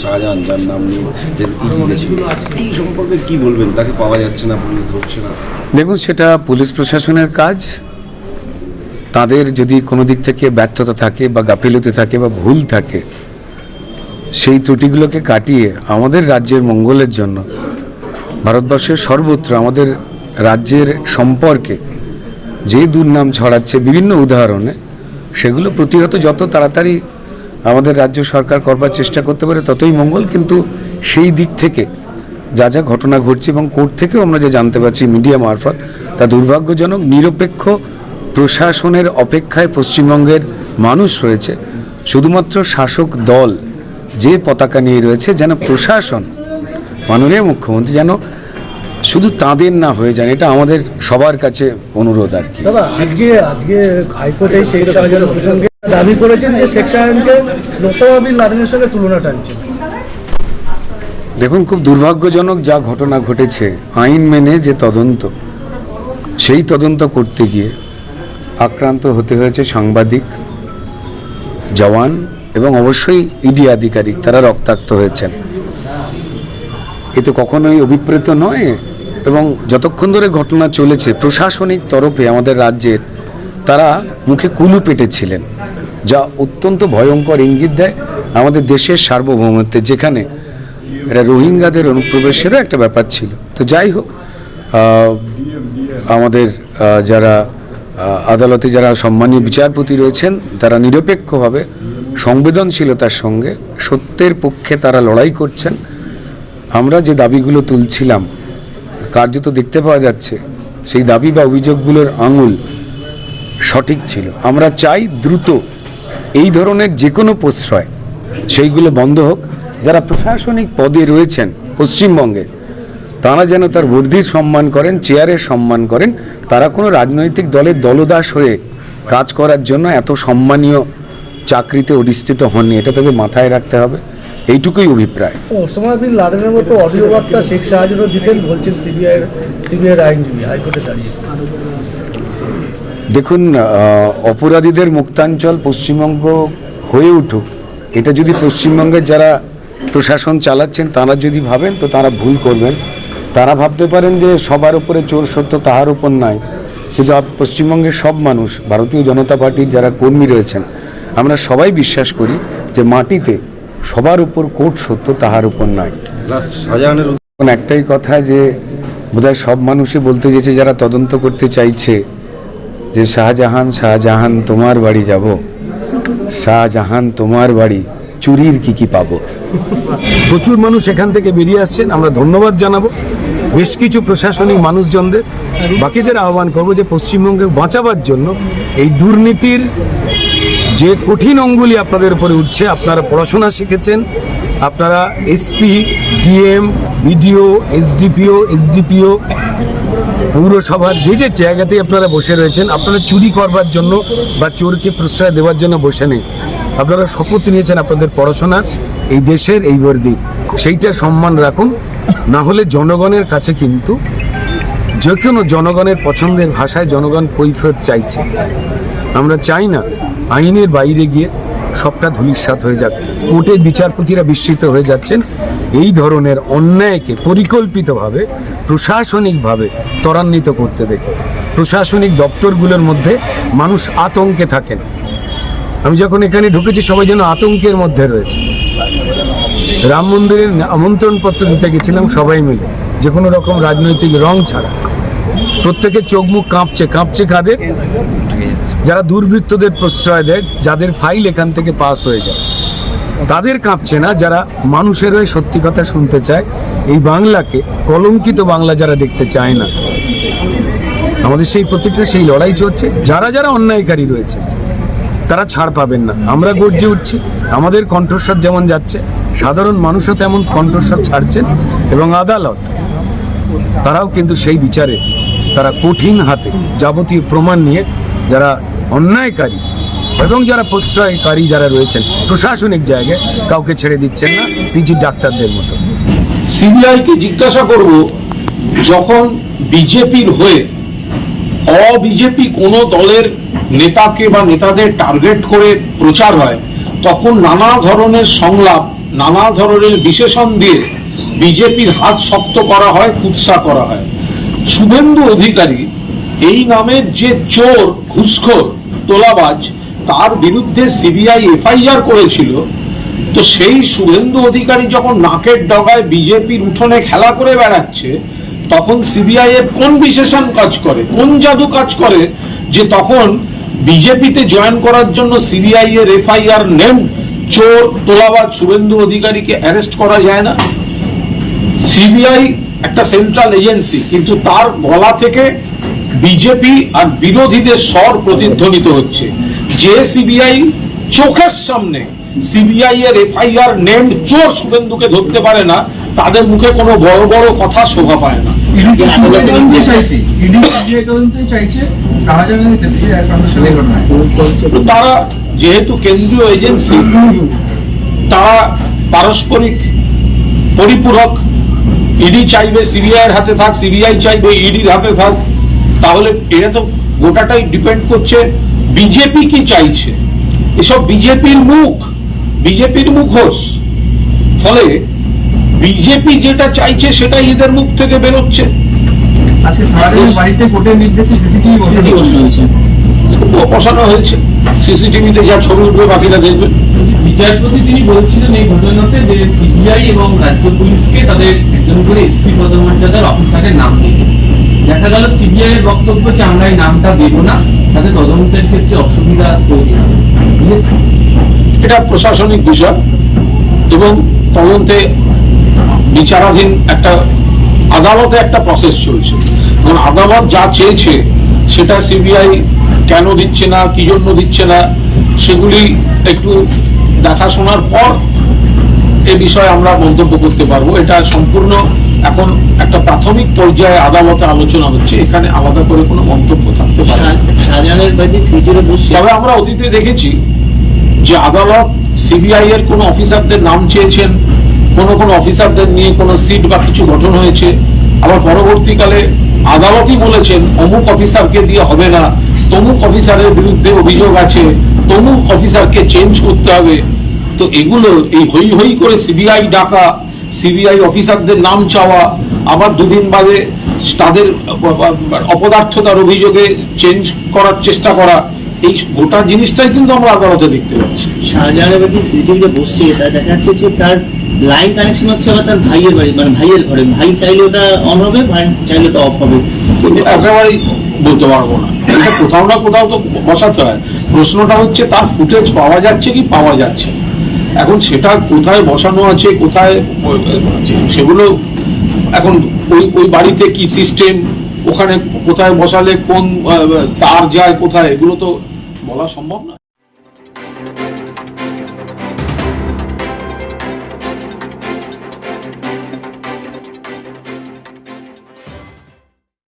শাহজাহান যার নাম নিয়ে এই সম্পর্কে কি বলবেন? তাকে পাওয়া যাচ্ছে না, পুলিশ ধরছে না। দেখুন, সেটা পুলিশ প্রশাসনের কাজ। তাদের যদি কোনো দিক থেকে ব্যর্থতা থাকে বা গাফিলতি থাকে বা ভুল থাকে, সেই ত্রুটিগুলোকে কাটিয়ে আমাদের রাজ্যের মঙ্গলের জন্য, ভারতবর্ষের সর্বত্র আমাদের রাজ্যের সম্পর্কে যে দুর্নাম ছড়াচ্ছে বিভিন্ন উদাহরণে, সেগুলো প্রতিহত যত তাড়াতাড়ি আমাদের রাজ্য সরকার করবার চেষ্টা করতে পারে ততই মঙ্গল, কিন্তু সেই দিক থেকে যা যা ঘটনা ঘটছে এবং কোর্ট থেকেও আমরা যে জানতে পারছি মিডিয়া মারফত, তা দুর্ভাগ্যজনক, নিরপেক্ষ প্রশাসনের অপেক্ষায় পশ্চিমবঙ্গের মানুষ রয়েছে। শুধুমাত্র শাসক দল যে পতাকা নিয়ে রয়েছে, যেন প্রশাসন, মাননীয় মুখ্যমন্ত্রী যেন শুধু তাদের না হয়ে যান এটা আমাদের সবার কাছে অনুরোধ আর কি। আজকে আজকে হাইকোর্টে শেখ প্রসঙ্গে দাবি করেছেন যে শেখ লাদেনের সঙ্গে তুলনা টানছেন দেখুন খুব দুর্ভাগ্যজনক যা ঘটনা ঘটেছে আইন মেনে যে তদন্ত সেই তদন্ত করতে গিয়ে আক্রান্ত হতে হয়েছে সাংবাদিক জওয়ান এবং অবশ্যই ইডি আধিকারিক তারা রক্তাক্ত হয়েছেন। এ তো কখনোই অভিপ্রেত নয় এবং যতক্ষণ ধরে ঘটনা চলেছে প্রশাসনিক তরফে আমাদের রাজ্যের, তারা মুখে কুলু পেটেছিলেন, যা অত্যন্ত ভয়ঙ্কর ইঙ্গিত দেয় আমাদের দেশের সার্বভৌমত্বের যেখানে এটা রোহিঙ্গাদের অনুপ্রবেশেরও একটা ব্যাপার ছিল। তো যাই হোক আমাদের যারা আদালতে যারা সম্মানীয় বিচারপতি রয়েছেন, তারা নিরপেক্ষভাবে সংবেদনশীলতার সঙ্গে সত্যের পক্ষে তারা লড়াই করছেন। আমরা যে দাবিগুলো তুলছিলাম কার্যত দেখতে পাওয়া যাচ্ছে, সেই দাবি বা অভিযোগগুলোর আঙুল সঠিক ছিল। আমরা চাই দ্রুত এই ধরনের যে কোনো প্রশ্রয়, সেইগুলো বন্ধ হোক। যারা প্রশাসনিক পদে রয়েছেন পশ্চিমবঙ্গে, তারা যেন তার বর্ধির সম্মান করেন, চেয়ারের সম্মান করেন। তারা কোনো রাজনৈতিক দলের দলদাস হয়ে কাজ করার জন্য এত সম্মানীয় চাকরিতে অধিষ্ঠিত হননি। এটা তাদের মাথায় রাখতে হবে। এইটুকুই অভিপ্রায়। ওসমা বিন লাদেনের মতো অডিও বার্তা শেখ শাহজাহানও দিতেন বলছেন সিবিআই সিবিআই আইনজীবী হাইকোর্টে দাঁড়িয়ে। দেখুন অপরাধীদের মুক্তাঞ্চল পশ্চিমবঙ্গ হয়ে উঠুক এটা যদি পশ্চিমবঙ্গের যারা প্রশাসন চালাচ্ছেন তারা যদি ভাবেন তো তারা ভুল করবেন। তারা ভাবতে পারেন যে সবার উপরে চোর সত্য তাহার উপর নাই। কিন্তু পশ্চিমবঙ্গের সব মানুষ ভারতীয় জনতা পার্টির যারা কর্মী রয়েছেন আমরা সবাই বিশ্বাস করি যে মাটিতে সবার উপর কোট সত্য তাহার উপর নয় এখন একটাই কথা যে বোধহয় সব মানুষই বলতে চেয়েছে যারা তদন্ত করতে চাইছে যে শাহজাহান শাহজাহান তোমার বাড়ি যাব। শাহজাহান তোমার বাড়ি। চুরির কি কি পাবো? প্রচুর মানুষ এখান থেকে বেরিয়ে আসছেন। আমরা ধন্যবাদ জানাব। বেশ কিছু প্রশাসনিক মানুষজনদের বাকিদের আহ্বান করব যে পশ্চিমবঙ্গে বাঁচাবার জন্য এই দুর্নীতির যে কঠিন অঙ্গুলি আপনাদের উপরে উঠছে, আপনারা পড়াশোনা শিখেছেন, আপনারা SP, DM, BDO, SDPO SDPO, পৌরসভার যে যে জায়গাতে আপনারা বসে রয়েছেন, আপনারা চুরি করবার জন্য বা চোরকে প্রশ্রয় দেওয়ার জন্য বসে নেই। আপনারা শপথ নিয়েছেন আপনাদের পড়াশোনার, এই দেশের এই বর্দি সেইটা সম্মান রাখুন। না হলে জনগণের কাছে কিন্তু যে কোনো জনগণের পছন্দের ভাষায় জনগণ কৈফিয়ত চাইছে। আমরা চাই না আইনের বাইরে গিয়ে সবটা ধূলিসাৎ হয়ে যাক। কোর্টের বিচারপতিরা বিস্মিত হয়ে যাচ্ছেন। এই ধরনের অন্যায়কে পরিকল্পিতভাবে, প্রশাসনিকভাবে ত্বরান্বিত করতে দেখে। প্রশাসনিক দপ্তরগুলোর মধ্যে মানুষ আতঙ্কে থাকেন। আমি যখন এখানে ঢুকেছি, সবাই যেন আতঙ্কের মধ্যে রয়েছে। রাম মন্দিরের আমন্ত্রণ পত্র দিতে গেছিলাম সবাই মিলে। যে কোনো রকম রাজনৈতিক রং ছাড়া। প্রত্যেকের চোখ মুখ কাঁপছে কাঁপছে কাদের? যারা দুর্বৃত্তদের প্রশ্রয় দেয়, যাদের ফাইল এখান থেকে পাস হয়ে যায়। তাদের কাঁপছে না, যারা মানুষের হয়ে সত্যি কথা শুনতে চায়। এই বাংলাকে, কলঙ্কিত বাংলা যারা দেখতে চায় না। আমাদের সেই প্রতিক্রিয়া, সেই লড়াই চলছে। যারা যারা অন্যায়কারী রয়েছে, তারা ছাড় পাবেন না। আমরা গর্জে উঠছি। আমাদের কণ্ঠস্বর যেমন যাচ্ছে সাধারণ মানুষও তেমন কণ্ঠস্বর ছাড়ছেন এবং আদালত, তারাও কিন্তু সেই বিচারে তারা কঠিন হাতে যাবতীয় প্রমাণ নিয়ে যারা অন্যায়কারী এবং যারা প্রশ্রয়কারী যারা রয়েছেন, প্রশাসনিক জায়গায় কাউকে ছেড়ে দিচ্ছেন না, পিজি ডাক্তারদের মতো। সিবিআইকে জিজ্ঞাসা করব, যখন বিজেপির হয়ে অবিজেপি কোনো দলের নেতাকে বা নেতাদের টার্গেট করে প্রচার হয় তখন নানা ধরনের সংলাপ, নানা ধরনের বিশেষণ দিয়ে বিজেপির হাত শক্ত করা হয় কুৎসা করা হয়। শুভেন্দু অধিকারী এই নামের যে চোর, ঘুষখোর, তোলাবাজ, তার বিরুদ্ধে সিবিআই এফআইআর করেছিল, তো সেই শুভেন্দু অধিকারী যখন নাকের ডগায় বিজেপির উঠোনে খেলা করে বেড়াচ্ছে, তখন সিবিআই এর কোন বিশেষণ কাজ করে, কোন জাদু কাজ করে, যে তখন বিজেপিতে জয়েন করার জন্য সিবিআই এর এফআইআর নেম, চোর, তোলাবাজ শুভেন্দু অধিকারীকে অ্যারেস্ট করা যায় না। সিবিআই একটা সেন্ট্রাল এজেন্সি, কিন্তু তার গলা থেকে বিজেপি আর বিরোধীদের স্বর প্রতিধ্বনিত হচ্ছে। যে সিবিআই চোখের সামনে সিবিআই এর এফআইআর নেম, চোর শুভেন্দুকে ধরতে পারে না, তাদের মুখে কোনো বড় বড় কথা শোভা পায় না। তারা যেহেতু কেন্দ্রীয় এজেন্সি তারা পারস্পরিক পরিপূরক। ইডি চাইবে সিবিআই এর হাতে থাক সিবিআই চাইবে ইডির হাতে থাক। তাহলে এটা তো গোটাটাই ডিপেন্ড করছে বিজেপি কি চাইছে? এসব বিজেপির মুখ বিজেপির মুখোশ। ফলে বিজেপি যেটা চাইছে সেটাই এদের মুখ থেকে বেরোচ্ছে। আজকে শাহজাহানের বাড়িতে কোর্টের নির্দেশে সিসিটিভি বসানো হয়েছে। তবুও বসানো হয়েছে। সিসিটিভিতে যা ছবি উঠবে বাকিরা দেখবে। বিচারপতি তিনি বলছিলেন এই ঘটনাতে যে সিবিআই এবং রাজ্য পুলিশকে তাদের একজন করে এসপি পদমর্যাদার অফিসারের নাম দিতে দেখা গেল সিবিআই এর বক্তব্য যে আমরা এই নামটা দেব না তাতে তদন্তের ক্ষেত্রে অসুবিধা তৈরি হবে। এটা প্রশাসনিক বিষয় এবং তদন্তে বিচারাধীন একটা আদালতে একটা প্রসেস চলছে। এবং আদালত যা চেয়েছে সেটা সিবিআই কেন দিচ্ছে না কি জন্য দিচ্ছে না সেগুলি একটু দেখাশোনার পর এ বিষয়ে আমরা মন্তব্য করতে পারব। এটা সম্পূর্ণ এখন একটা প্রাথমিক পর্যায়ে আদালতে আলোচনা হচ্ছে। এখানে আলাদা করে কোনো মন্তব্য থাকতে পারে তবে আমরা অতীতে দেখেছি যে আদালত সিবিআই এর কোন অফিসারদের নাম চেয়েছেন কোন কোন অফিসারদের নিয়ে কোন সিট বা কিছু গঠন হয়েছে। আবার পরবর্তীকালে আদালতই বলেছেন, অমুক অফিসারকে দিয়ে হবে না। তমুক অফিসারের বিরুদ্ধে অভিযোগ আছে। তমুক অফিসারকে চেঞ্জ করতে হবে। তো এগুলো, এই হই হই করে সিবিআই ডাকা, সিবিআই অফিসারদের নাম চাওয়া, আবার দুদিন বাদে তাদের অপদার্থতার অভিযোগে চেঞ্জ করার চেষ্টা করা, এই গোটা জিনিসটাই কিন্তু আমরা আদালতে দেখতে পাচ্ছি। শাহজাহানের বাড়িতে সিটিভিতে বসছে তা দেখা যাচ্ছে যে তার লাইন কানেকশন হচ্ছে তার ভাইয়ের বাড়ি মানে ভাইয়ের ঘরে। ভাই চাইলে ওটা অন হবে, ভাই চাইলে ওটা অফ হবে। একেবারেই বলতে পারব না। কোথাও না কোথাও তো বসাতে হয়। প্রশ্নটা হচ্ছে তার ফুটেজ পাওয়া যাচ্ছে কি পাওয়া যাচ্ছে। এখন সেটা কোথায় বসানো আছে, কোথায় সেগুলো এখন ওই ওই বাড়িতে কি সিস্টেম ওখানে কোথায় বসালে কোন তার যায় কোথায়, এগুলো তো বলা সম্ভব না।